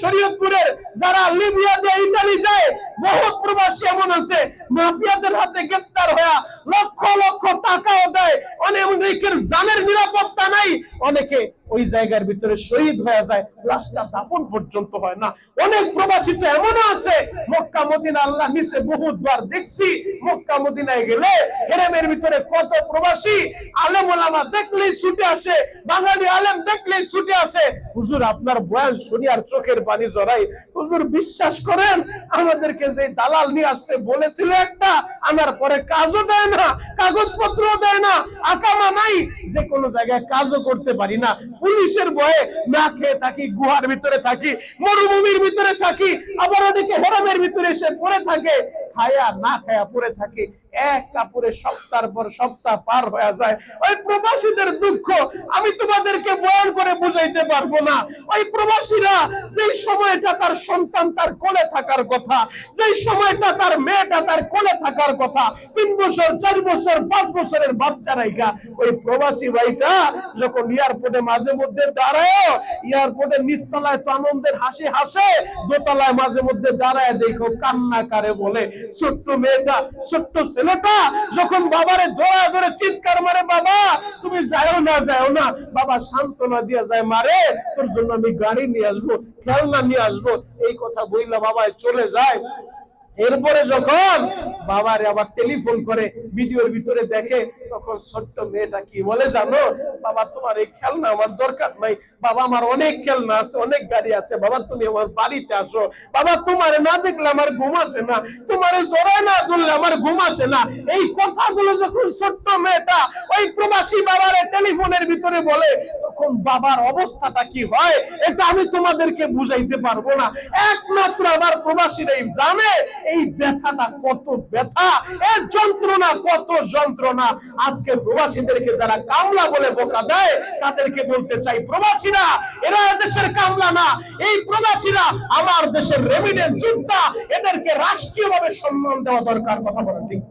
শরীয়তপুরের যারা লিবিয়াতে ইতালি যায়, বহুত প্রবাসী এমন আছে মাফিয়াদের হাতে গ্রেপ্তার হয়ে লক্ষ লক্ষ টাকাও দেয় অনেকের জানের নিরাপত্তা নাই, অনেকে ওই জায়গার ভিতরে শহীদ হয়ে যায়, লাশটা দাপন পর্যন্ত হয় না। অনেক প্রবাসী তো এমনও আছে মক্কা মদিনা আল্লাহ দেখছি। মক্কা মদিনায় গেলে হেরেমের ভিতরে কত প্রবাসী আলেম ওলামা ছুটে আসে, বাঙালি আলেম ছুটে আসে। হুজুর, আপনার শুনি আর চোখের পানি জড়াই। হুজুর, বিশ্বাস করেন, আমাদেরকে যে দালাল নিয়ে আসছে বলেছিল একটা, আনার পরে কাজও দেয় না কাগজপত্র দেয় না, আকামা নাই। যে কোনো জায়গায় কাজও করতে পারি না। পুলিশের ভয়ে না খেয়ে থাকি, গুহার ভিতরে থাকি, মরুভূমির ভিতরে থাকি, আবার ওদিকে হেরামের ভিতরে এসে পড়ে থাকে, খায়া না খায়া পড়ে থাকে। এক কাপড়ে সপ্তাহ পর সপ্তাহ পার হয়ে যায়। ওই প্রবাসীদের দুঃখ আমি তোমাদেরকে বয়ান করে বুঝাইতে পারব না। ওই প্রবাসীরা যেই সময়টা তার সন্তান তার কোলে থাকার কথা, যেই সময়টা তার মেয়েটা তার কোলে থাকার কথা, তিন বছর, চার বছর, পাঁচ বছরের বাচ্চা রাইকা ওই প্রবাসী ভাইটা যখন এয়ারপোর্টে মাঝে মধ্যে দাঁড়ায়, এয়ারপোর্টে নিচতলায় তো আনন্দের হাসি হাসে, দোতলায় মাঝে মধ্যে দাঁড়ায় দেখো কান্না কারে বলে, ছোট্ট মেয়েটা, ছোট্ট ছেলেটা যখন বাবারে দোয়া ধরে চিৎকার মারে, বাবা, তুমি যাও না যাও না। বাবা, সান্ত্বনা দিয়ে যায় মারে। তোর জন্য আমি গাড়ি নিয়ে আসব, খেলনা নিয়ে আসব। এই কথা বইলা বাবায় চলে যায়। এরপরে যখন বাবারে আবার টেলিফোন করে, ভিডিওর ভিতরে দেখে, তখন ছোট্ট মেয়েটা কি বলে জানো? বাবা, তোমার এই খেলনা আমার দরকার নাই। বাবা, আমার অনেক খেলনা আছে, অনেক গাড়ি আছে। বাবা, তুমি আমার বাড়িতে আসো। বাবা, তোমার না দেখলে আমার ঘুম আসে না। তোমার জোড়ায় না ধরলে আমার ঘুম আসে না। এই কথাগুলো যখন ছোট্ট মেয়েটা ওই প্রবাসী বাবারে টেলিফোনের ভিতরে বলে তখন বাবার অবস্থাটা কি হয়, এটা আমি তোমাদেরকে বুঝাইতে পারব না একমাত্র আমার প্রবাসীরাই জানে এই ব্যথাটা কত ব্যথা, এর যন্ত্রণা কত যন্ত্রণা আজকে প্রবাসীদেরকে যারা কামলা বলে বোকা দেয়, তাদেরকে বলতে চাই, প্রবাসীরা, এরা দেশের কামলা না, এই প্রবাসীরা আমার দেশের রেমিডেন্স যোদ্ধা, এদেরকে রাষ্ট্রীয়ভাবে সম্মান দেওয়া দরকার, কথা বলা ঠিক?